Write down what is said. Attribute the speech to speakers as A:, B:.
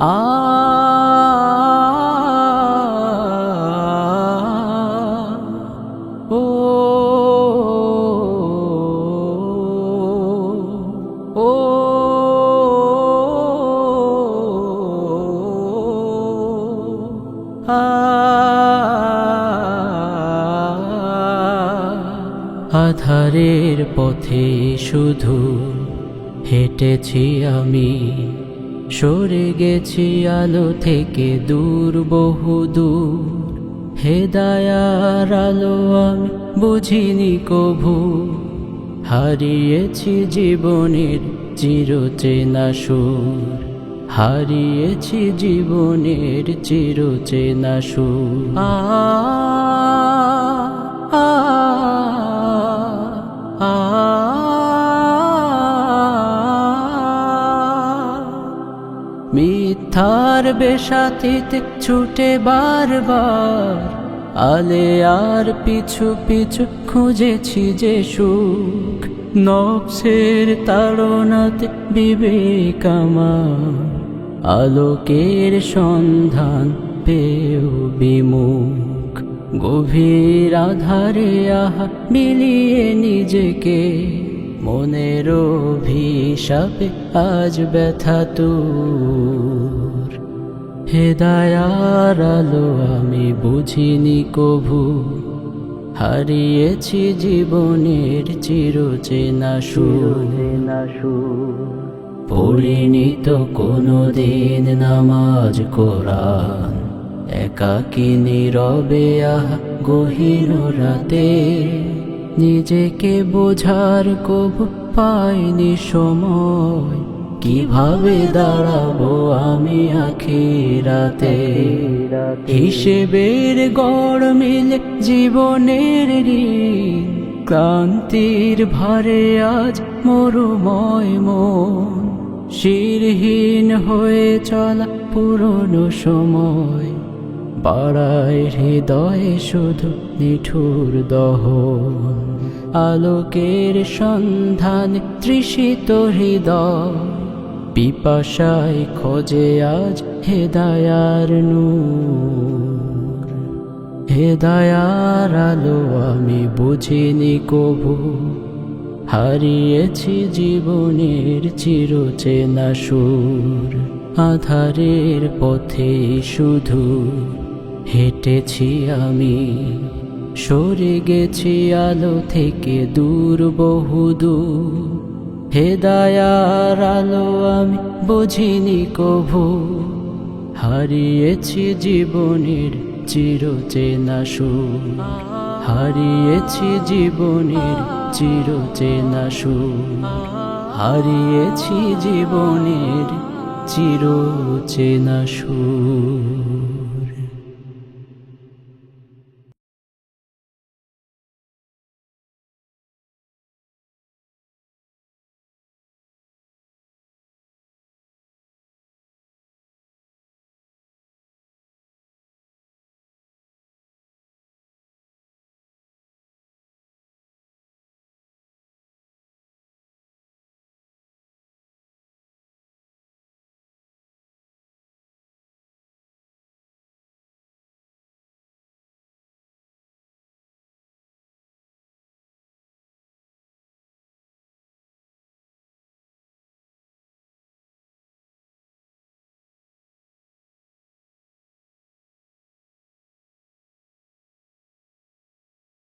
A: ও ও আধারের পথে শুধু হেঁটেছি আমি। সরে গেছি আলো থেকে দূর, বহু দূর। হেদায়ার আলো, আমি বুঝিনি কভু। হারিয়েছি জীবনের চিরচেনা সুর। হারিয়েছি জীবনের চিরচেনা সুর। আ মিথ্যার বেশাতিতে ছুটে বারবার আলে আর পিছু পিছু খুঁজেছি যে সুখ। নফসের তাড়নাতে বিবেক আলোকের সন্ধান পেও বিমুখ। গভীর আধারে আহা মিলিয়ে নিজেকে। মনের অভিশাপে আজ ব্যথা তোর হেদায়ার আলো, আমি বুঝিনি কভু। হারিয়েছি জীবনের চিরচেনা সুর। পড়িনি তো কোনো দিন নামাজ, কোরআন। একাকি নীরবে, আহা, গহীন রাতে। নিজেকে বোঝার কবু পাইনি সময়। কীভাবে দাঁড়াবো আমি আখিরাতে? হিসেবের গড় মিলে জীবনের ঋণ, ক্লান্তির ভারে আজ মরুময় মন। শিরহীন হয়ে চলা পুরনো সময়, বাড়ায় হৃদয়ে শুধু নিঠুর দহন। আলোকের সন্ধান তৃষিত হৃদয় পিপাসায় খোঁজে আজ হেদায়ার নূর। হেদায়ার আলো, আমি বুঝিনি কবু। হারিয়েছি জীবনের চিরচেনা সুর। আধারের পথে শুধু হেঁটেছি আমি। সরে গেছি আলো থেকে দূর বহু দূর হেদায়ার আলো, আমি বুঝিনি কভু। হারিয়েছি জীবনের চিরচেনা সুর। হারিয়েছি জীবনের চিরচেনা সুর। হারিয়েছি জীবনের চিরচেনা সুর।